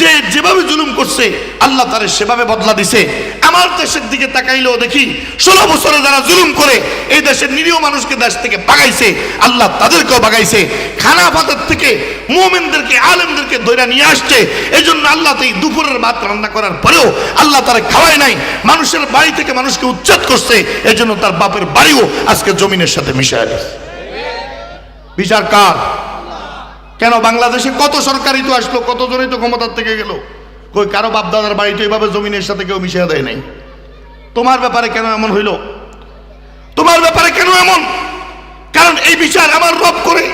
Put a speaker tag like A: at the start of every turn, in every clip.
A: যে যেভাবে জুলুম করছে, আল্লাহ তারে সেভাবে বদলা দিছে। আমার দেশের দিকে তাকাইলেও দেখি, ষোলো বছরে যারা জুলুম করে, এই দেশের নিরীহ মানুষকে দেশ থেকে বাগাইছে, আল্লাহ তাদেরকেও বাগাইছে। খানা ফাতার থেকে মোমেনদেরকে, আলেমদেরকে দৈরা নিয়ে আসছে। এই জন্য আল্লাহ তো এই দুপুরের ভাত রান্না করার পরেও আল্লাহ তারা খাওয়ায় নাই। মানুষের বাড়ি থেকে মানুষকে উচ্ছেদ করছে এই জন্য তার বাপের বাড়িও আজকে জমিনের সাথে মিশে বিচার কার? কেন বাংলাদেশে কত সরকারই তো আসলো কত জনই তো ক্ষমতার থেকে গেল? কই, কারও বাপদাদার বাড়িতে এইভাবে জমিনের সাথে কেউ মিশিয়ে দেয় নাই? তোমার ব্যাপারে কেন এমন হইল? তোমার ব্যাপারে কেন এমন? কারণ এই বিচার আমার রব করে,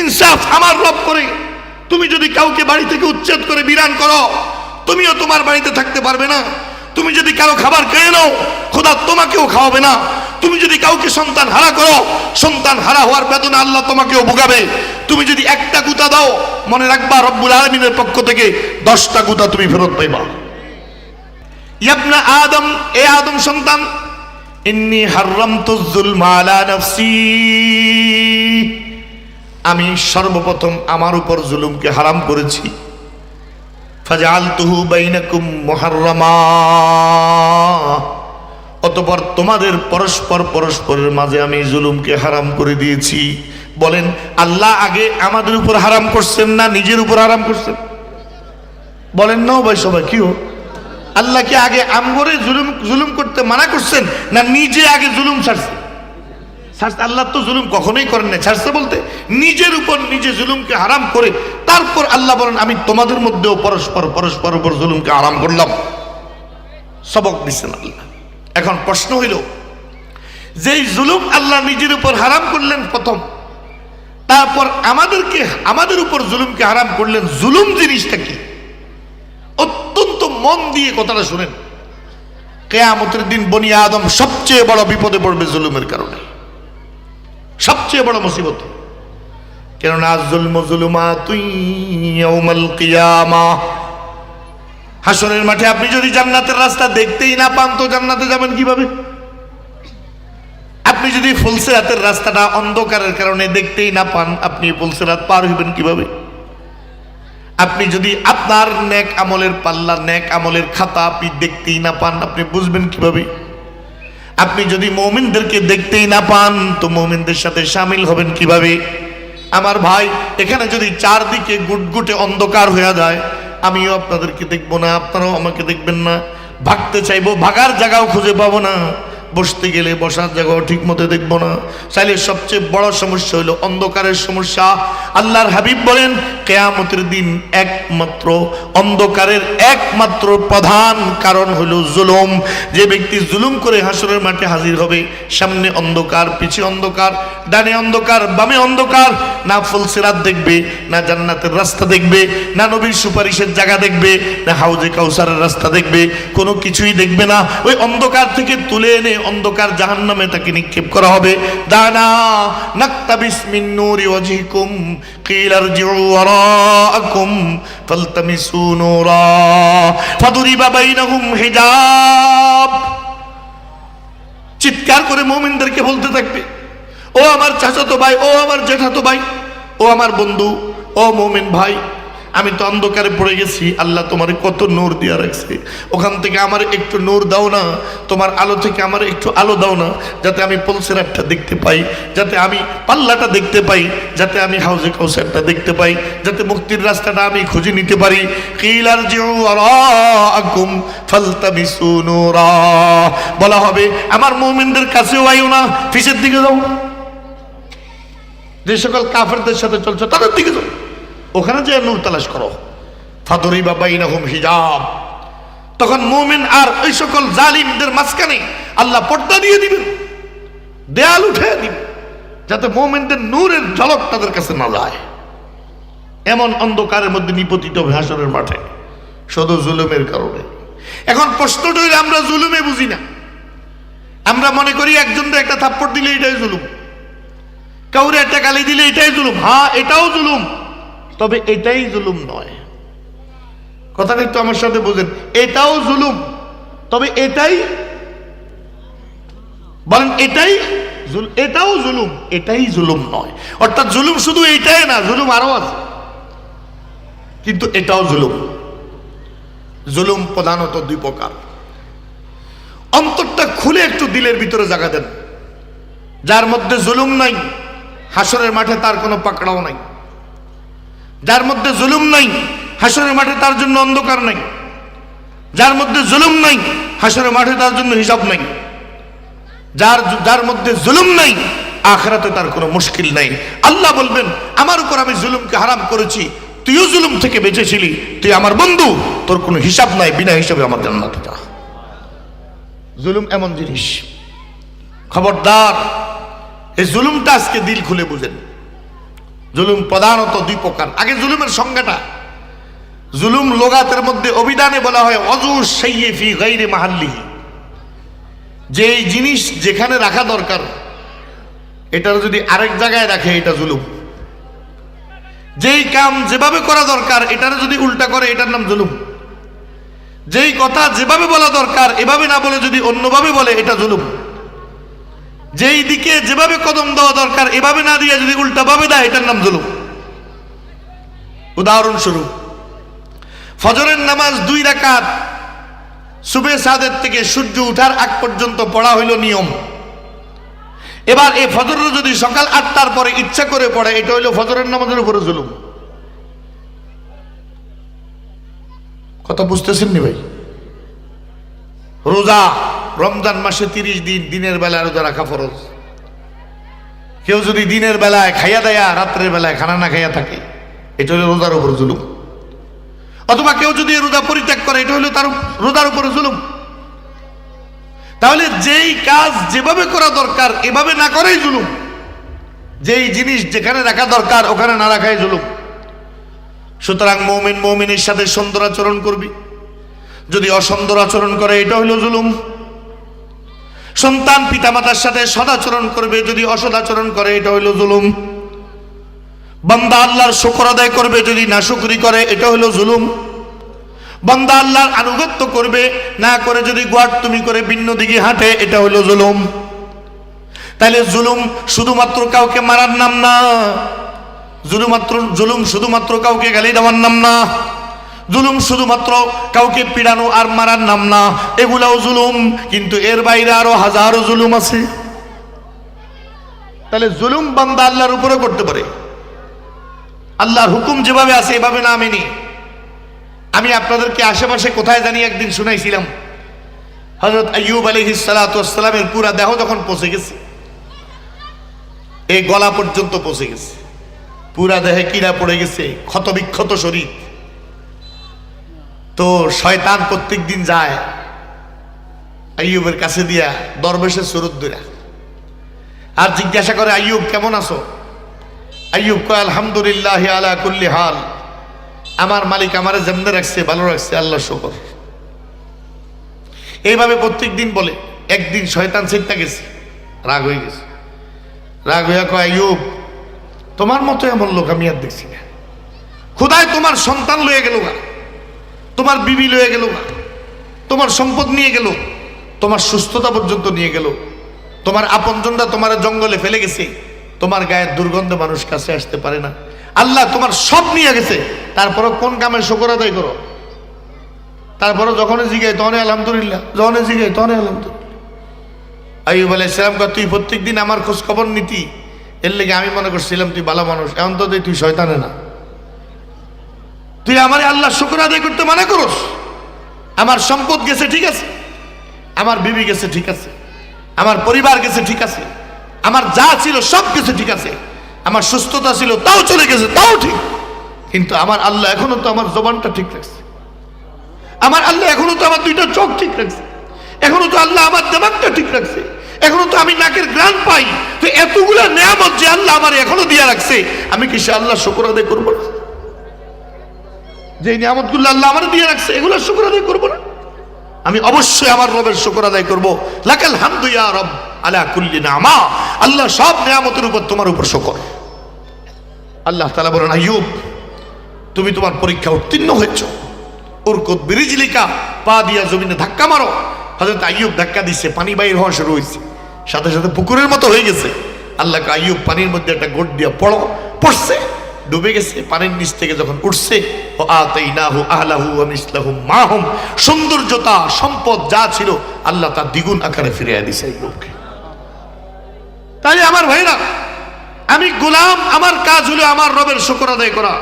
A: ইনসাফ আমার রব করে। তুমি যদি কাউকে বাড়ি থেকে উচ্ছেদ করে বিরান করো, তুমিও তোমার বাড়িতে থাকতে পারবে না। তুমি যদি কারও খাবার খেয়ে নাও, খোদা তোমাকেও খাওয়াবে না। তুমি যদি কাউকে সন্তান হারা করো, সন্তান হারা হওয়ার বেদনা আল্লাহ তোমাকেও ভোগাবে। তুমি যদি একটা গুতা দাও, মনে রাখবা রব্বুল আলমিনের পক্ষ থেকে দশটা গুতা তুমি ফেরত পাইবা। ইয়াবনা আদম, এ আদম সন্তান, ইন্নি হাররামতু যুলমা আলা নাফসি। আমি সর্বপ্রথম আমার উপর জুলুমকে হারাম করেছি। ফাজআলতুহু বাইনাকুম মুহাররামা। অতঃপর তোমাদের পরস্পর পরস্পরের মাঝে আমি জুলুমকে হারাম করে দিয়েছি। বলেন, আল্লাহ আগে আমাদের উপর হারাম করছেন না নিজের উপর হারাম করছেন? বলেন না ভাই সবাই, কি হোক আল্লাহকে আগে আমগরে জুলুম জুলুম করতে মানা করছেন না নিজে আগে জুলুম ছাড়ছে? ছাড়ছে, আল্লাহ তো জুলুম কখনোই করেন না ছাড়ছে বলতে, নিজের উপর নিজে জুলুমকে হারাম করে, তারপর আল্লাহ বলেন, আমি তোমাদের মধ্যেও পরস্পর পরস্পর উপর জুলুমকে হারাম করলাম। সবক দিচ্ছেন আল্লাহ। এখন প্রশ্ন হইল, যেই জুলুম আল্লাহ নিজের উপর হারাম করলেন প্রথম, তারপর আমাদেরকে, আমাদের উপর জুলুমকে হারাম করলেন জুলুম জিনিসটা কি? অত্যন্ত মন দিয়ে কথাটা শুনেন। কেয়ামতের দিন বনি আদম সবচেয়ে বড় বিপদে পড়বে জুলুমের কারণে। সবচেয়ে বড় মুসিবত। কেননা জুলম জুলুমা তুই কিয়ামা। হাসনের মাঠে আপনি যদি জান্নাতের রাস্তা দেখতেই না পান, তো জান্নাতে যাবেন কীভাবে? আপনি যদি ফুলসেরাতের রাস্তাটা অন্ধকারের কারণে দেখতেই না পান, আপনি ফুলসেরাত পার হইবেন কীভাবে? আপনি যদি আপনার নেক আমলের পাল্লা, নেক আমলের খাতা আপনি দেখতেই না পান, আপনি বুঝবেন কীভাবে? আপনি যদি মৌমিনদেরকে দেখতেই না পান, তো মৌমিনদের সাথে সামিল হবেন কীভাবে? আমার ভাই, এখানে যদি চারদিকে গুটগুটে অন্ধকার হয়ে যায় আমিও আপনাদেরকে দেখব না, আপনারাও আমাকে দেখবেন না। ভাগতে চাইব, ভাগার জায়গাও খুঁজে পাবো না। বসতে গেলে বসার জায়গাও ঠিক মতো দেখব না। চাইলে সবচেয়ে বড় সমস্যা হলো অন্ধকারের সমস্যা। আল্লাহর হাবিব বলেন, কেয়ামতের দিন একমাত্র, অন্ধকারের একমাত্র প্রধান কারণ হলো জুলুম। যে ব্যক্তি জুলুম করে হাসরের মাঠে হাজির হবে, সামনে অন্ধকার, পিছে অন্ধকার, ডানে অন্ধকার, বামে অন্ধকার, না ফুলসিরাত দেখবে, না জান্নাতের রাস্তা দেখবে, না নবীর সুপারিশের জায়গা দেখবে, না হাউজে কাউসারের রাস্তা দেখবে, কোনো কিছুই দেখবে না। ওই অন্ধকার থেকে তুলে এনে অন্ধকার জাহান্নামে তাকে নিক্ষেপ করা হবে দানা নাক্তাবিস মিন নূরি ওয়াজহিকুম قيل ارجعوا وراءكم فالتمسوا نورا فضرب بينهم حجاب চিৎকার করে মুমিনদেরকে বলতে থাকবে ও আমার চাচাতো ভাই ও আমার জেঠাতো ভাই ও আমার বন্ধু ও মোমেন ভাই আমি তো অন্ধকারে পড়ে গেছি, আল্লাহ তোমার কত নূর দিয়া রাখছে। ওখান থেকে আমার একটু নূর দাও না, তোমার আলো থেকে আমার একটু আলো দাও না, যাতে আমি পলসের পলসেরাটটা দেখতে পাই, যাতে আমি পাল্লাটা দেখতে পাই, যাতে আমি হাউজে কাউসারটা দেখতে পাই, যাতে মুক্তির রাস্তাটা আমি খুঁজে নিতে পারি। বলা হবে, আমার মুমিনদের কাছেও আইও না, ফিসের দিকে যাও। যে সকল কাফেরদের সাথে চলছে, তাদের দিকে যাও। ওখানে যে নূর তালাশ করো। ফাদরি বাবা ইনাহুম হিজাব। তখন মুমিন আর ওই সকল জালিমদের মাঝখানে আল্লাহ পর্দা দিয়ে দিবেন। দেয়াল উঠে দিবেন, যাতে মোমেনদের নূরের ঝলক তাদের কাছে না যায়। এমন অন্ধকারের মধ্যে নিপতিত হাসরের মাঠে, শুধু জুলুমের কারণে। এখন প্রশ্নটা আমরা জুলুমে বুঝি না। আমরা মনে করি একজনকে একটা থাপ্পড় দিলে এটাই জুলুম। কাউরে একটা গালি দিলে এটাই জুলুম। হ্যাঁ এটাও জুলুম। তবে এটাই জুলুম নয়। কথাটা একটু আমার সাথে বোঝেন। এটাও জুলুম। তবে এটাই বলেন, এটাই এটাও জুলুম, এটাই জুলুম নয়। অর্থাৎ জুলুম শুধু এইটাই না, জুলুম আরও আছে। কিন্তু এটাও জুলুম। জুলুম প্রধানত দুই প্রকার। অন্তরটা খুলে একটু দিলের ভিতরে জায়গা দেন। যার মধ্যে জুলুম নাই, হাসরের মাঠে তার কোনো পাকড়াও নাই। যার মধ্যে জুলুম নাই, হাসরের মাঠে তার জন্য অন্ধকার নাই। যার মধ্যে জুলুম নাই, হাসরের মাঠে তার জন্য হিসাব নাই। যার যার মধ্যে জুলুম নাই, আখরাতে তার কোনো মুশকিল নাই। আল্লাহ বলবেন, আমার উপর আমি জুলুমকে হারাম করেছি, তুইও জুলুম থেকে বেঁচেছিলি। তুই আমার বন্ধু, তোর কোনো হিসাব নাই, বিনা হিসাবে আমার জান্নাতে যা জুলুম এমন জিনিস। খবরদার, এই জুলুমটা আজকে দিল খুলে বুঝেন। জুলুম প্রধানত দুই প্রকার। আগে জুলুমের সংজ্ঞাটা। জুলুম লোগাতের মধ্যে অভিধানে বলা হয়, অজু সৈয়ফি গাইরে মাহাল্লিহি। যেই জিনিস যেখানে রাখা দরকার, এটার যদি আরেক জায়গায় রাখে, এটা জুলুম। যেই কাম যেভাবে করা দরকার, এটার যদি উল্টা করে, এটার নাম জুলুম। যেই কথা যেভাবে বলা দরকার, এভাবে না বলে যদি অন্যভাবে বলে, এটা জুলুম। যেই দিকে যেভাবে কদম দেওয়া দরকার, এভাবে না দিয়ে যদি উল্টাভাবে দেয়, এটার নাম জুলুম। উদাহরণস্বরূপ, ফজরের নামাজ দুই রাকাত, সুবে সাদের থেকে সূর্য উঠার আগ পর্যন্ত পড়া হইল নিয়ম। এবার এই ফজর যদি সকাল আটটার পরে ইচ্ছা করে পড়ে, এটা হইল ফজরের নামাজের উপরে জুলুম। কথা বুঝতেছেন নি ভাই? রোজা রমজান মাসে তিরিশ দিন, দিনের বেলায় রোজা রাখা ফরজ। কেউ যদি দিনের বেলায় খাইয়া দেয়া, রাত্রের বেলায় খানা না খাইয়া থাকে, এটা হলো রোজার উপর জুলুম। অথবা কেউ যদি রোজা পরিত্যাগ করে, এটা হলো তার রোজার উপরে জুলুম। তাহলে যেই কাজ যেভাবে করা দরকার, এভাবে না করেই জুলুম। যেই জিনিস যেখানে রাখা দরকার, ওখানে না রাখাই জুলুম। সুতরাং মৌমিন মৌমিনের সাথে সুন্দর আচরণ করবি। যদি অসুন্দর আচরণ করে, এটা হলো জুলুম। সন্তান পিতামাতার সাথে সদাচরণ করবে, যদি অসদাচরণ করে, এটা হইল জুলুম। বন্দা আল্লাহর শুকর আদায় করবে, যদি নাশুকরি করে, এটা হলো জুলুম। বন্দা আল্লাহর আনুগত্য করবে, না করে যদি গোয়ার তুমি করে ভিন্ন দিকে হাঁটে, এটা হলো জুলুম। তাহলে জুলুম শুধুমাত্র কাউকে মারার নাম না। জুলুমাত্র জুলুম শুধুমাত্র কাউকে গালি দেওয়ার নাম না। জুলুম শুধুমাত্র কাউকে পিড়ানো আর মারার নাম না, এগুলাও জুলুম, কিন্তু এর বাইরে আরও হাজারো জুলুম আছে। তাহলে জুলুম বান্দা আল্লাহর উপরে করতে পারে। আল্লাহর হুকুম যেভাবে আছে, এভাবে না মেনি। আমি আপনাদেরকে আশেপাশে কোথায় জানি একদিন শুনাইছিলাম হজরত আইয়ুব আলী সালাতামের পুরা দেহ যখন পচে গেছে, এই গলা পর্যন্ত পচে গেছে। পুরা দেহে কিরা পড়ে গেছে ক্ষত বিক্ষত শরীর। তো শয়তান প্রত্যেক দিন যায় আইয়ুবের কাছে দিয়া দরবেশের সুরত দুরা আর জিজ্ঞাসা করে, আইয়ুব, কেমন আছো? আইয়ুব কয়, আলহামদুলিল্লাহ আলা কুল্লি হাল। আমার মালিক আমারে যেমনে রাখছে, ভালো রাখছে আল্লাহ শকর। এইভাবে প্রত্যেক দিন বলে, একদিন শয়তান চিন্তা গেছে, রাগ হয়ে গেছে। রাগ হইয়া কয়, আইয়ুব, তোমার মতো এমন লোক আমি আর দেখছি না। খুদায় তোমার সন্তান লয়ে গেল গা। তোমার বিবি লয়ে গেল, তোমার সম্পদ নিয়ে গেল, তোমার সুস্থতা পর্যন্ত নিয়ে গেল, তোমার আপনজনরা তোমার জঙ্গলে ফেলে গেছে, তোমার গায়ের দুর্গন্ধ মানুষ কাছে আসতে পারে না। আল্লাহ তোমার সব নিয়ে গেছে তারপরে কোন কামের শকর আদায় করো? তারপরে যখন জিগাই তখন আলহামদুলিল্লাহ যখন জিগাই তখন আলহামদুলিল্লাহ। আইব আলাইসালাম কয়, তুই প্রত্যেক দিন আমার খোঁজ খবর নিতি, এর লেগে আমি মনে করছিলাম তুই ভালো মানুষ এমন তো তুই শয়তানে না। তুই আমার আল্লাহ শুক্র আদায় করতে মানা করস? আমার সম্পদ গেছে ঠিক আছে, আমার বিবি গেছে ঠিক আছে, আমার পরিবার গেছে ঠিক আছে, আমার যা ছিল সব কিছু ঠিক আছে, আমার সুস্থতা ছিল তাও চলে গেছে, তাও ঠিক। কিন্তু আমার আল্লাহ এখনও তো আমার জবানটা ঠিক রাখছে। আমার আল্লাহ এখনও তো আমার দুইটা চোখ ঠিক রাখছে। এখনও তো আল্লাহ আমার দেমাগটা ঠিক রাখছে। এখনও তো আমি নাকের গ্রান পাই। তো এতগুলা নেয়ামত যে আল্লাহ আমার এখনও দিয়া রাখছে, আমি কি সে আল্লাহ শুক্র আদায় করব না? যে নিয়ামতগুলো আল্লাহ আমার দিয়ে রাখছে এগুলো শুক্র আদায় করব না। আমি অবশ্যই আমার রবের শুক্র আদায় করব। লাকাল রব আলা কুল্লি নামা। আল্লাহ সব নিয়ামতের উপর তোমার উপর শুকর। আল্লাহ তালা বলেন, আইয়ুব, তুমি তোমার পরীক্ষা উত্তীর্ণ হয়েছ। উরকুত বিরিজলিকা, পা দিয়া জমিনে ধাক্কা মারো। হজরত আইয়ুব ধাক্কা দিচ্ছে পানি বাইর হওয়া শুরু হয়েছে। সাথে সাথে পুকুরের মতো হয়ে গেছে। আল্লাহকে আইয়ুব পানির মধ্যে একটা গোট দিয়া পড়ো, পড়ছে। ডুবে গেছে, পানির নিচ থেকে যখন উঠছে, ও আতাইনাহু আহলাহু ওয়া মিসলাহুম মাহুম, সৌন্দর্যতা, সম্পদ যা ছিল, আল্লাহ তার দ্বিগুণ আকারে ফিরিয়ে দিছে এই লোককে। তাই আমার ভাইরা, আমি গোলাম, আমার কাজ হলো আমার রবের শুকর আদায় করা।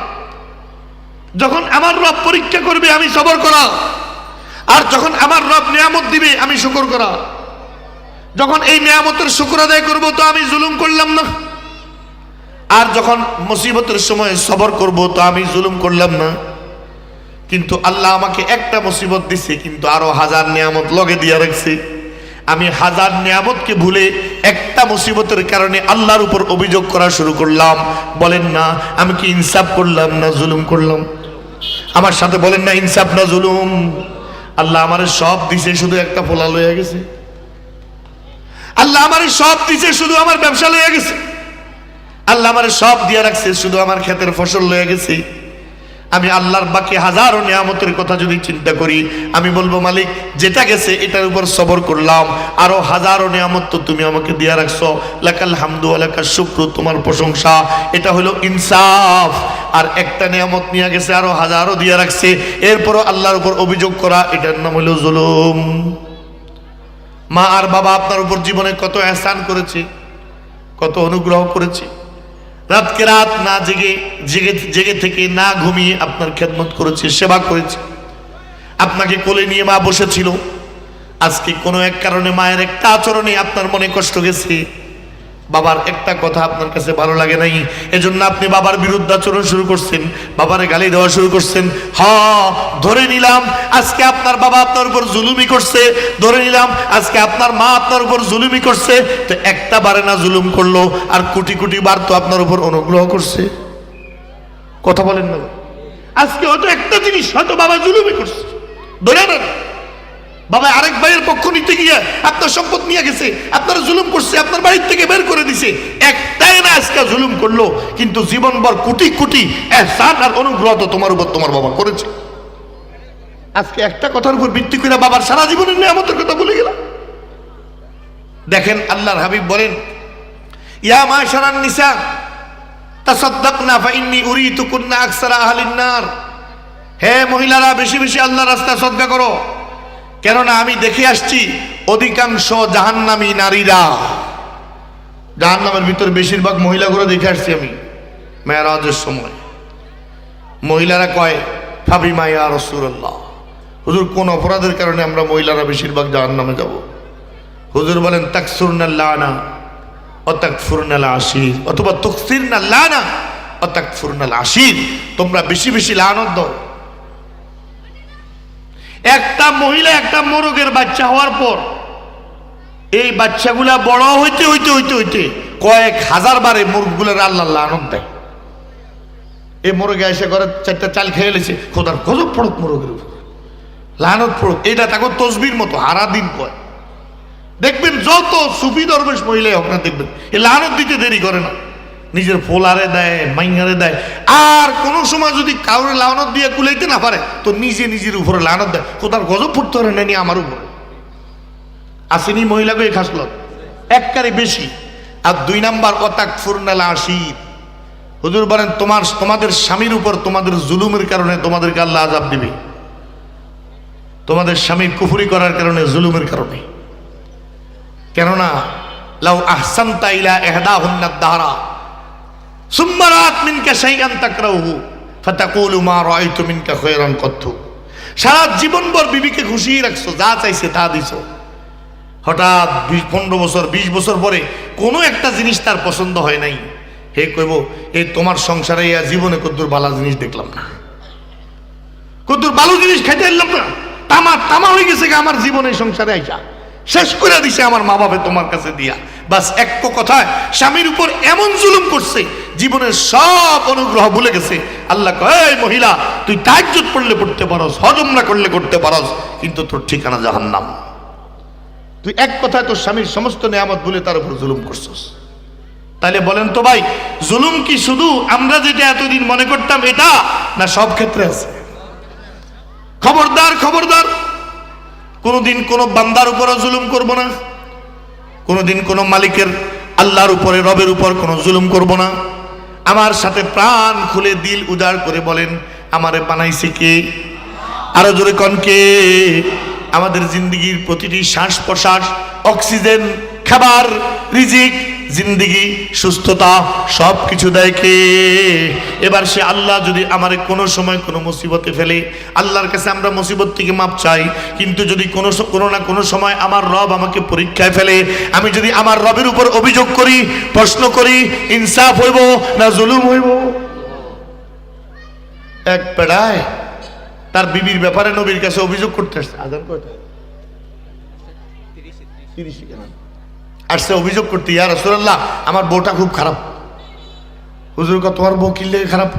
A: যখন আমার রব পরীক্ষা করবে, আমি সবর করা। আর যখন আমার রব নিয়ামত দিবে, আমি শুকর করা। যখন এই নিয়ামতের শুকর আদায় করব, তো আমি জুলুম করলাম না। আর যখন মুসিবতের সময় সবর করব, তো আমি জুলুম করলাম না। কিন্তু আল্লাহ আমাকে একটা মুসিবত দিছে, কিন্তু আরও হাজার নিয়ামত লগে দিয়ে রাখছে। আমি হাজার নিয়ামতকে ভুলে একটা মুসিবতের কারণে আল্লাহর উপর অভিযোগ করা শুরু করলাম। বলেন না, আমি কি ইনসাফ করলাম না জুলুম করলাম? আমার সাথে বলেন না, ইনসাফ না জুলুম? আল্লাহ আমার সব দিছে, শুধু একটা ফোলা লয়ে গেছে। আল্লাহ আমার সব দিছে, শুধু আমার ব্যবসা লয়ে গেছে। আল্লাহ আমার সব দিয়ে রাখছে, শুধু আমার ক্ষেতের ফসল লয়ে গেছে। আমি আল্লাহর বাকি হাজারো নিয়ামতের কথা যদি চিন্তা করি, আমি বলব, মালিক, যেটা গেছে এটার উপর সবর করলাম। আরও হাজারো নিয়ামত তো তুমি আমাকে দিয়ে রাখছো। লাকাল হামদু আলাকা শুক্র, তোমার প্রশংসা। এটা হলো ইনসাফ। আর একটা নিয়ামত নিয়ে গেছে, আরও হাজারো দিয়ে রাখছে। এরপরও আল্লাহর উপর অভিযোগ করা, এটার নাম হলো জুলুম। মা আর বাবা আপনার উপর জীবনে কত এহসান করেছে, কত অনুগ্রহ করেছে। রাতকে রাত না জেগে জেগে জেগে থেকে না ঘুমিয়ে আপনার খেদমত করেছে, সেবা করেছে। আপনাকে কোলে নিয়ে মা বসেছিল। আজকে কোনো এক কারণে মায়ের একটা আচরণে আপনার মনে কষ্ট গেছে। বাবার একটা কথা আপনার কাছে ভালো লাগে নাই, এজন্য আপনি বাবার বিরুদ্ধে আচরণ শুরু করছেন, বাবারে গালি দেওয়া শুরু করছেন। হ, ধরে নিলাম আজকে আপনার বাবা আপনার উপর জুলুমি করছে, ধরে নিলাম আজকে আপনার মা আপনার উপর জুলুমি করছে, তো একটা বারে না জুলুম করল, আর কোটি কোটি বার তো আপনার উপর অনুগ্রহ করছে। কথা বলেন না। আজকে হয়তো একটা জিনিস হয়তো বাবা জুলুমি করছে। ধরে নেন। বাবা, আরেক ভাইয়ের পক্ষ নিতে গিয়ে আপনার সম্পদ নিয়ে গেছে, আপনার জুলুম করছে, আপনার বাড়ির থেকে বের করে দিছে। একটাই না আজকে জুলুম করল, কিন্তু জীবনভর কোটি কোটি এহসান আর অনুগ্রহ তো তোমার উপর তোমার বাবা করেছে। আজকে একটা কথার উপর ভিত্তি করে বাবার সারা জীবনের নিয়ে নিয়ামতের কথা বলে গেলাম। দেখেন, আল্লাহর হাবিব বলেন, ইয়া মা সারান নিসা, তাসাদ্দাকনা ফাইন্নি উরিতু কুন্না আকসারা আহলিন নার। হে মহিলারা, বেশি বেশি আল্লাহর রাস্তায় সদকা করো। কেননা আমি দেখে আসছি, অধিকাংশ জাহান্নামী নারীরা। জাহান্নামের ভিতর বেশিরভাগ মহিলাগুলো দেখে আসছি আমি, মেয়েরাজের সময়। মহিলারা কয় ফাবি মাইয়া রসুল্লাহ হুজুর, কোন অপরাধের কারণে আমরা মহিলারা বেশিরভাগ জাহান্নামে যাব? হুজুর বলেন তাকসুরনাল্লানা অতাকফুরনাল আশির অথবা তকসিরনাল্লানা অতাকফুরনাল আশির তোমরা বেশি বেশি লানত দাও। একটা মহিলা, একটা মোরগের বাচ্চা হওয়ার পর এই বাচ্চাগুলা বড় হইতে হইতে হইতে হইতে কয়েক হাজার বারে মুরগগুলোর আল্লাহ আনন্দ দেয়। এই মোরগে এসে করে চারটা চাল খেয়ে এলেছে খোদার গজব পড়ক মোরগের উপর। লানত পড়ক, এটা তাকে তসবির মতো, হারা দিন কয়। দেখবেন যত সুফি দরবেশ মহিলাই না দেখবেন এই লানত দিতে দেরি করে না। নিজের ফোলারে দেয়, মাইয়ারে দেয়। আর কোনো সময় যদি কাউরে লানত দিয়ে কুলাইতে না পারে, তো নিজে নিজের উপরে লানত দেয়। কোথার গজব পড়তে পারে নেনি আমার উপরে। আসেনি মহিলাকে এই খাসলত? এককারে বেশি। আর দুই নাম্বার অতাক ফুরনালা আশির হুজুর বলেন, তোমার, তোমাদের স্বামীর উপর তোমাদের জুলুমের কারণে তোমাদেরকে আল্লাহ আজাব দিবে। তোমাদের স্বামীর কুফুরি করার কারণে জুলুমের কারণে। কেননা, লাউ আহসান্তা ইলা এহদা হুন্নাদ দাহারা। সুম্মারাত মিনকা জীবনভর বিবিকে খুশি রাখছো, যা চাইছে তা দিছো। হঠাৎ পনেরো বছর, বিশ বছর পরে কোনো একটা জিনিস তার পছন্দ হয় নাই। হে কইব এই তোমার সংসারে ইয়া জীবনে কদ্দুর বালা জিনিস দেখলাম না। কদ্দুর ভালো জিনিস খাইতে এলাম না। তামা তামা হয়ে গেছে আমার জীবনে সংসারে আইসা। শেষ করে দিছে আমার মা বাবা তোমার কাছে দিয়া। বাস এক কথায়, স্বামীর উপর এমন জুলুম করছে জীবনের সব অনুগ্রহ ভুলে গেছে। আল্লাহ কয় মহিলা, তুই তাজ্জুদ পড়লে পড়তে পারস হজম না করলে করতে পারস, কিন্তু তোর ঠিকানা জাহান্নাম। তুই এক কথায় তোর স্বামীর সমস্ত নিয়ামত বলে তার উপর জুলুম করছস। তাহলে বলেন তো ভাই, জুলুম কি শুধু আমরা যেটা এতদিন মনে করতাম এটা, না সব ক্ষেত্রে আছে? খবরদার খবরদার। কোনোদিন কোনো বান্দার উপরও জুলুম করব না। কোনোদিন কোনো মালিকের আল্লাহর উপরে, রবের উপর কোনো জুলুম করব না। আমার সাথে প্রাণ খুলে দিল উদার করে বলেন, আমারে বানাইছে কে? আরও জোরে কনকে আমাদের জিন্দগির প্রতিটি শ্বাস প্রশ্বাস অক্সিজেন, খাবার, রিজিক জিন্দগি, সুস্থতা সব কিছু দেয় কে? এবার সে আল্লাহ যদি আমার কোনো সময় কোনো মুসিবতে ফেলে, আল্লাহর কাছে আমরা মুসিবত থেকে মাপ চাই, কিন্তু যদি কোনো কোনো না কোনো সময় আমার রব আমাকে পরীক্ষায় ফেলে, আমি যদি আমার রবের উপর অভিযোগ করি, প্রশ্ন করি, ইনসাফ হইব না জুলুম হইব? এক পেড়ায় তার বিবির ব্যাপারে নবীর কাছে অভিযোগ করতে আসছে। আজান কয়টা? কেন আসছে অভিযোগ করতে, ইয়া রসুল্লাহ আমার বউটা খুব খারাপ। হুজুর তোমার বউ কিনলে খারাপ?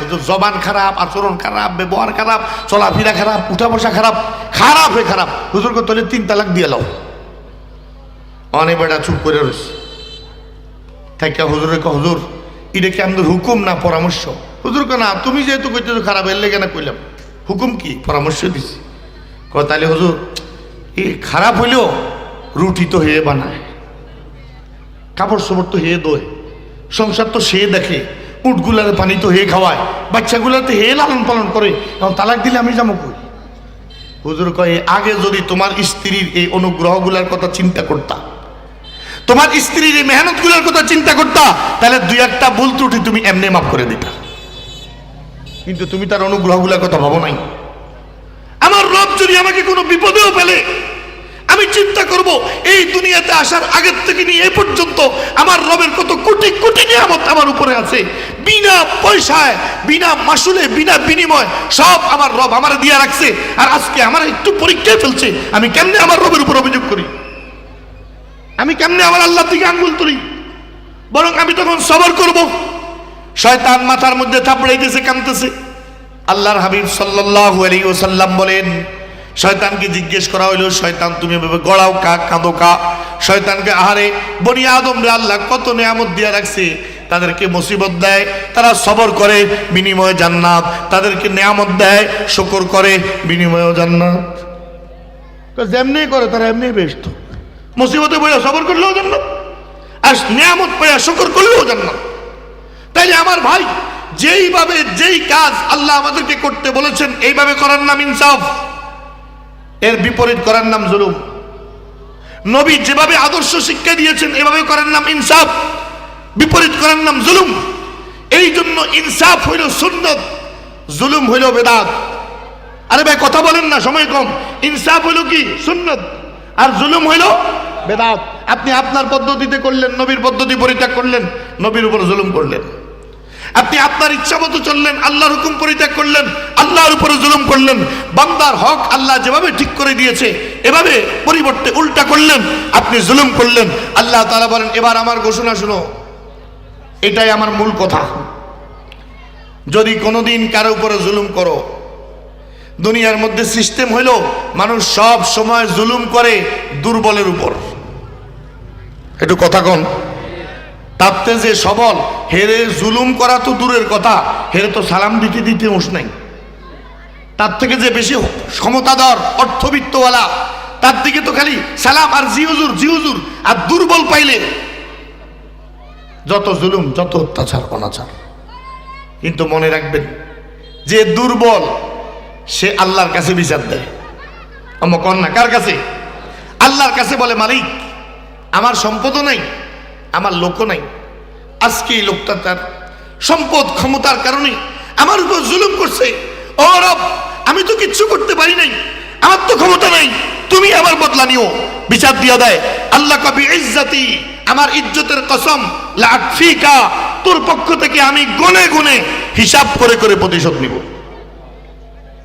A: হুজুর, জবান খারাপ, আচরণ খারাপ, ব্যবহার খারাপ, চলাফেরা খারাপ উঠা বসা খারাপ খারাপ হয়ে খারাপ। হুজুর তোলে তিন তালাক দিয়ে লাও। অনেক বেটা চুপ করে রয়েছে থাকে হুজুরে কো হুজুর, এটা কি আমাদের হুকুম না পরামর্শ? হুজুর না, তুমি যেহেতু কইতেছো খারাপ, এর লেগে না কইলাম। হুকুম কি? পরামর্শ দিছি। ক তাহলে হুজুর এই খারাপ হইলেও রুটি তো হেয়ে বানায় কাপড় চোপড় তো হেয়ে দোয়, সংসার তো সে দেখে, উটগুলার পানি তো হে খাওয়ায় বাচ্চাগুলার তো হে লালন পালন করে, এখন তালাক দিলে আমি যাব কই? হুজুর কয়ে, আগে যদি তোমার স্ত্রীর এই অনুগ্রহগুলার কথা চিন্তা করতা, তোমার স্ত্রীর এই মেহনতগুলোর কথা চিন্তা করতা, তাহলে দুই একটা ভুল ত্রুটি তুমি এমনি মাফ করে দিতা। কিন্তু তুমি তার অনুগ্রহগুলোর কথা ভাবো নাই। আমার রব যদি আমাকে কোনো বিপদেও ফেলে আমি চিন্তা করব, এই দুনিয়াতে আসার আগের থেকে নিয়ে এই পর্যন্ত আমার রবের কত কোটি কোটি নিয়ামত আমার উপরে আছে। বিনা পয়সায়, বিনা মাসুলে, বিনা বিনিময় সব আমার রব আমার দিয়া রাখছে আর আজকে আমার একটু পরীক্ষায় ফেলছে। আমি কেমনে আমার রবের উপর অভিযোগ করি? আমি কেমনে আমার আল্লাহ থেকে আঙ্গুল তুলি? বরং আমি তখন সবর করব। শয়তান মাথার মধ্যে থাপড়াইতেছে কামতেছে আল্লাহর হাবিব সাল্লাল্লাহু আলাইহি ওয়াসাল্লাম বলেন শয়তানকে জিজ্ঞেস করা হইল, শয়তান, তুমি এভাবে গড়াও কা, কাঁদো কা? শয়তানকে, আহারে, বনি আদম রে আল্লাহ কত নিয়ামত দিয়া রাখছে। তাদেরকে মুসিবত দেয়, তারা সবর করে, বিনিময়ে জান্নাত। তাদেরকে নিয়ামত দেয়, শকর করে বিনিময়ে জান্নাত। যেমনি করে, তারা এমনি বেস্ট মুসিবতে বইয়া সবর করলেও জান্নাত, আর নিয়ামত পাইয়া শুকর করলেও জান্নাত। তাইলে আমার ভাই, যেইভাবে যেই কাজ আল্লাহ আমাদেরকে করতে বলেছেন, এইভাবে করার নাম ইনসাফ। এর বিপরীত করার নাম জুলুম। নবী যেভাবে আদর্শ শিক্ষা দিয়েছেন, এভাবে করার নাম ইনসাফ। বিপরীত করার নাম জুলুম। এই জন্য ইনসাফ হইল সুন্নত, জুলুম হইল বেদাত। আরে ভাই, কথা বলেন না, সময় কম। ইনসাফ হইল কি? সুন্নত। আর জুলুম হইল বেদাত। আপনি আপনার পদ্ধতিতে করলেন, নবীর পদ্ধতি পরিত্যাগ করলেন, নবীর উপর জুলুম করলেন। আপনি আপনার ইচ্ছা মতো চললেন, আল্লাহর হুকুম পরিত্যাগ করলেন, আল্লাহর উপরে জুলুম করলেন, বান্দার হক আল্লাহ যেভাবে ঠিক করে দিয়েছে, এভাবে পরিবর্তে উল্টা করলেন, আপনি জুলুম করলেন। আল্লাহ তাআলা বলেন, এবার আমার ঘোষণা শুনো, এটাই আমার মূল কথা। যদি কোনোদিন কারও উপরে জুলুম করো, দুনিয়ার মধ্যে সিস্টেম হইল, মানুষ সব সময় জুলুম করে দুর্বলের উপর। একটু কথা কন। তাতে যে সবল, হেরে জুলুম করা তো দূরের কথা, হেরে তো সালাম দিতে দিতে উস নাই। তার থেকে যে বেশি ক্ষমতাধর, অর্থবিত্তওয়ালা, তার দিকে তো খালি সালাম আর জিহুজুর জিহুজুর আর দুর্বল পাইলে যত জুলুম, যত অত্যাচার, অনাচার। কিন্তু মনে রাখবেন, যে দুর্বল, সে আল্লাহর কাছে বিচার দেয়। আমার কন্যা, কার কাছে? আল্লাহর কাছে বলে, মালিক, আমার সম্পদও নাই আমার লোকও নাই। আজকে এই লোকটা তার সম্পদ ক্ষমতার কারণে আমার উপর জুলুম করছে। অরব আমি তো কিচ্ছু করতে পারি নাই। আমার তো ক্ষমতা নাই। তুমি আমার বদলা নিও। বিচার দিয়া দেয়, আল্লাহ কবি ইজ্জাতি, আমার ইজ্জতের কসম লাফিকা তোর পক্ষ থেকে আমি গনে গনে হিসাব করে করে প্রতিশোধ নিব।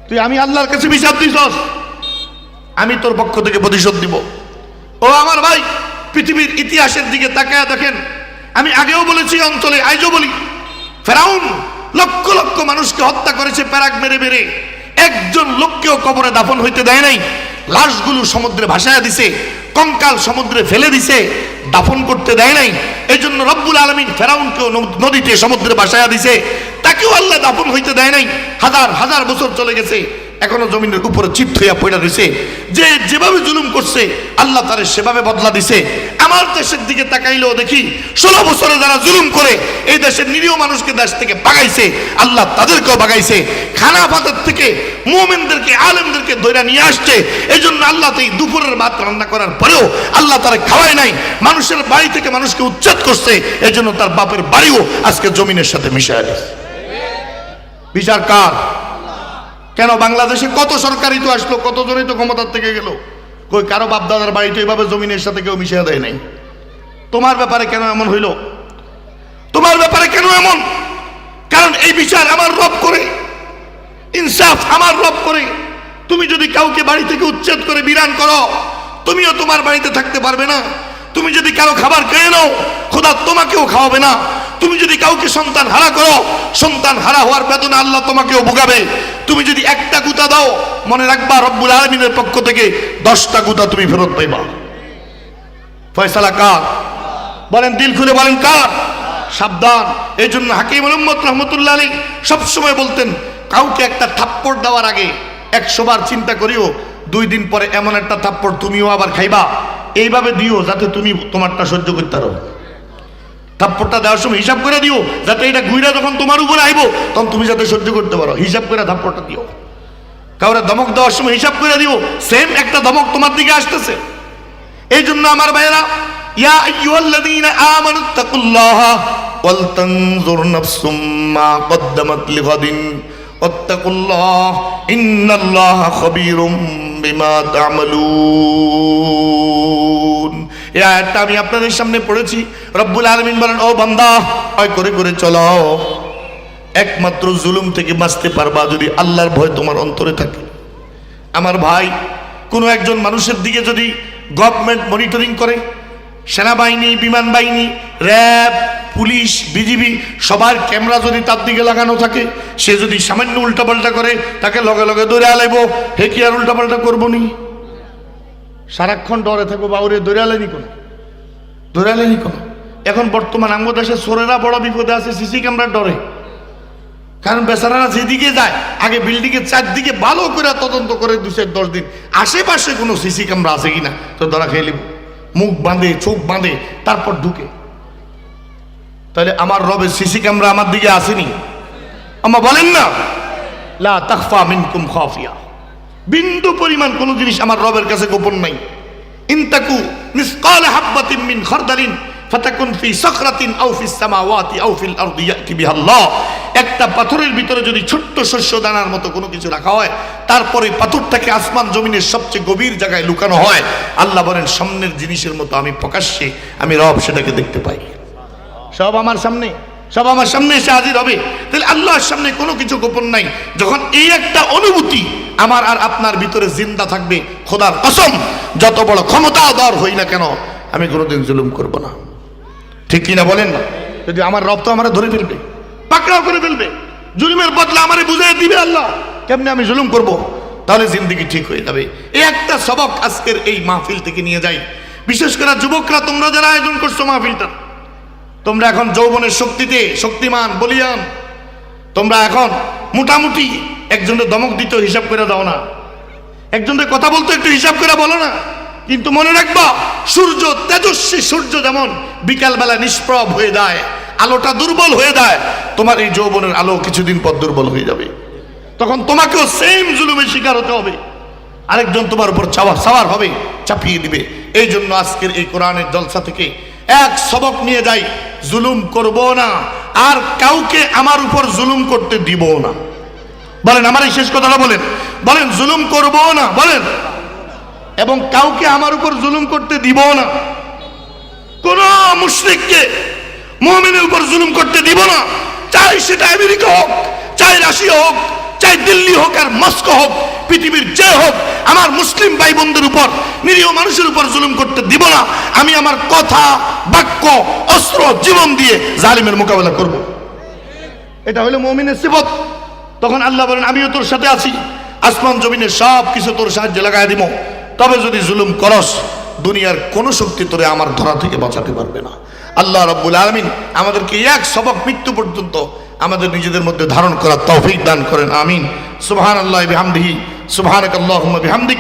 A: তুই আমি আল্লাহর কাছে বিচার দিছস, আমি তোর পক্ষ থেকে প্রতিশোধ দিব ও আমার ভাই পৃথিবীর ইতিহাসের দিকে তাকায় দেখেন। আমি আগেও বলেছি অঞ্চলে, আজও বলি, ফেরাউন লক্ষ লক্ষ মানুষকে হত্যা করেছে, প্যারাক মেরে মেরে। একজন লোককেও কবরে দাফন হইতে দেয় নাই। লাশগুলো সমুদ্রে ভাসায় দিছে, কঙ্কাল সমুদ্রে ফেলে দিছে, দাফন করতে দেয় নাই। এই জন্য রব্বুল আলমিন ফেরাউনকেও নদ- নদীতে সমুদ্রে ভাসায়া দিছে। তাকেও আল্লাহ দাফন হইতে দেয় নাই। হাজার হাজার বছর চলে গেছে। এখনও জমিনের উপরে চিত হইয়া পড়ে রয়েছে যে যেভাবে জুলুম করছে, আল্লাহ তারে সেভাবে বদলা দিছে। আমার দেশের দিকে তাকাইলেও দেখি, ষোলো বছরে যারা জুলুম করে, এই দেশের নিরীহ মানুষকে দেশ থেকে বাগাইছে, আল্লাহ তাদেরকেও বাগাইছে। খানা ভাতের থেকে মোমেনদেরকে, আলেমদেরকে ধরে নিয়ে আসছে। এই জন্য আল্লাহ তো এই দুপুরের ভাত রান্না করার পরেও আল্লাহ তারা খাওয়ায় নাই। মানুষের বাড়ি থেকে মানুষকে উচ্ছেদ করছে এই জন্য তার বাপের বাড়িও আজকে জমিনের সাথে মিশে গেছে বিচার কার কেন বাংলাদেশে কত সরকারই তো আসলো কত জনই তো ক্ষমতার থেকে গেল? কই, কারও বাপ দাদার বাড়িতে এইভাবে জমিনের সাথে কেউ মিশিয়ে দেয় নাই? তোমার ব্যাপারে কেন এমন হইল? তোমার ব্যাপারে কেন এমন? কারণ এই বিচার আমার রব করে, ইনসাফ আমার রব করে। তুমি যদি কাউকে বাড়ি থেকে উচ্ছেদ করে বিরান করো, তুমিও তোমার বাড়িতে থাকতে পারবে না। তুমি যদি কারও খাবার খেয়ে নাও, খোদা তোমাকেও খাওয়াবে না। তুমি যদি কাউকে সন্তান হারা করো, সন্তান হারা হওয়ার বেদনা আল্লাহ তোমাকেও ভোগাবে। তুমি যদি একটা গুতা দাও, মনে রাখবা রব্বুল আলমিনের পক্ষ থেকে দশটা গুতা তুমি ফেরত পাইবা। ফয়সালা কার? বলেন, দিল খুলে বলেন, কার? সাবধান। এই জন্য হাকিম মোহাম্মদ রহমতুল্লাহ আলী সবসময় বলতেন, কাউকে একটা থাপ্পড় দেওয়ার আগে একশো বার চিন্তা করিও, দুই দিন পরে এমন একটা থাপ্পড় তুমিও আবার খাইবা। এইভাবে দিও যাতে তুমি তোমারটা সহ্য করতে পারো। থাপ্পড়টা দেওয়ার সময় হিসাব করে দিও, যাতে এটা ঘুরে যখন তোমার উপরে আইবো, তখন তুমি যাতে সহ্য করতে পারো। হিসাব করে থাপ্পড়টা দিও। কাউরে ধমক দেওয়ার সময় হিসাব করে দিও সেম একটা ধমক তোমার দিকে আসতেছে। এই জন্য আমার ভাইয়েরা, ইয়া এই আয়াতটা আমি আপনাদের সামনে পড়েছি। রব্বুল আলামিন বলেন, ও বান্দা, ভয় করে করে চলো। একমাত্র জুলুম থেকে বাঁচতে পারবা যদি আল্লাহর ভয় তোমার অন্তরে থাকে। আমার ভাই, কোনো একজন মানুষের দিকে যদি গভর্নমেন্ট মনিটরিং করে, সেনাবাহিনী, বিমান বাহিনী, র্যাব, পুলিশ, বিজিবি, সবার ক্যামেরা যদি তার দিকে লাগানো থাকে, সে যদি সামান্য উল্টাপাল্টা করে, তাকে লগে লগে দৌড়ে আলাইব। হে কি আর উল্টাপাল্টা করব নি? সারাক্ষণ ডরে থাকব, বাউরে দৌড়ে আলাইনি কোনো? দৌড়ে আলাইনি কোনো? এখন বর্তমান আঙ্গ দেশে সোরেরা বড় বিপদে আছে, সিসি ক্যামেরার ডরে। কারণ বেচারারা যেদিকে যায়, আগে বিল্ডিংয়ের চারদিকে ভালো করে তদন্ত করে দু চার দশ দিন। আশেপাশে কোনো সিসি ক্যামেরা আছে কিনা? তো ধরা খেয়ে নিব। মুখ বাঁধে, চোখ বাঁধে, তারপর ঢুকে। তাহলে আমার রবের সিসি ক্যামেরা আমার দিকে আসেনি? আমা বলেন না? লা তাখফা মিনকুম খাফিয়া। বিন্দু পরিমাণ কোনো জিনিস আমার রবের কাছে গোপন নাই। ইনতাকু মিসকাল হাব্বাতিন মিন খারদালিন, ফাতাকুন ফি সখরাতিন আও ফিস সামাওয়াতি আও ফিল আরদি ইয়াতি বিহাল্লাহ। একটা পাথরের ভিতরে যদি ছোট্ট শস্য দানার মতো কোনো কিছু রাখা হয়, তারপরে পাথরটাকে আসমান জমিনের সবচেয়ে গভীর জায়গায় লুকানো হয়। আল্লাহ বলেন, সামনের জিনিসের মতো আমি প্রকাশ্যে আমি রব সেটাকে দেখতে পাই। সব আমার সামনে? সব আমার সামনে এসে হাজির হবে। তাহলে আল্লাহর সামনে কোনো কিছু গোপন নাই। যখন এই একটা অনুভূতি আমার আর আপনার ভিতরে জিন্দা থাকবে, খোদার কসম, যত বড় ক্ষমতা দর হই না কেন, আমি কোনোদিন জুলুম করব না। ঠিক কিনা বলেন? না যদি আমার রব তো আমার ধরে ফেলবে, পাকড়াও করে ফেলবে, জুলুমের বদলা আমারে বুঝিয়ে দিবে আল্লাহ, কেমনে আমি জুলুম করব? তাহলে জিন্দগি ঠিক হয়ে যাবে। এই একটা সবক আজকের এই মাহফিল থেকে নিয়ে যাই। বিশেষ করে যুবকরা, তোমরা যারা আয়োজন করছ মাহফিলটা তোমরা এখন যৌবনের শক্তিতে শক্তিমান, বলিয়ান। তোমরা এখন মোটামুটি একজনের দমক দিতে হিসাব করে দাও না। একজনের কথা বলতে একটু হিসাব করে বলো না। কিন্তু মনে রাখবা, সূর্য তেজস্বী সূর্য যেমন বিকালবেলা নিষ্প্রভ হয়ে যায়, আলোটা দুর্বল হয়ে যায়, তোমার এই যৌবনের আলো কিছুদিন পর দুর্বল হয়ে যাবে। তখন তোমাকেও সেম জুলুমের শিকার হতে হবে। আরেকজন তোমার উপর চাওয়া সাওয়ার হবে, চাপিয়ে দিবে। এই জন্য আজকের এই কোরআনের জলসা থেকে এক সবক নিয়ে যাই, জুলুম করব না। আর কাউকে আমার উপর জুলুম করতে দিব না। বলেন, আমার এই শেষ কথাটা বলেন। বলেন, জুলুম করব না, বলেন। এবং কাউকে আমার উপর জুলুম করতে দিব না। কোন মুশরিককে মুমিনের উপর জুলুম করতে দিব না। চাই সেটা আমেরিকা হোক, চাই রাশিয়া হোক, চাই দিল্লি হোক আর মস্কো হোক। পৃথিবীর যে হোক, আমার মুসলিম ভাই বোনদের উপর, নিরীহ মানুষের উপর জুলুম করতে দিব না। আমি আমার কথা, বাক্য, অস্ত্র, জীবন দিয়ে জালিমের মোকাবেলা করব। এটা হলো মমিনের সিবত তখন আল্লাহ বলেন, আমিও তোর সাথে আছি। আসমান জমিনের সব কিছু তোর সাহায্যে লাগাই দিব। তবে যদি জুলুম করস, দুনিয়ার কোনো শক্তি তোরে আমার ধরা থেকে বাঁচাতে পারবে না। আল্লাহ রব্বুল আলমিন আমাদেরকে এক সবক মৃত্যু পর্যন্ত আমাদের নিজেদের মধ্যে ধারণ করার তৌফিক দান করেন। আমিন। সুবহানাল্লাহি বিহামদিহি। সুবহানাকাল্লাহুম্মা বিহামদিক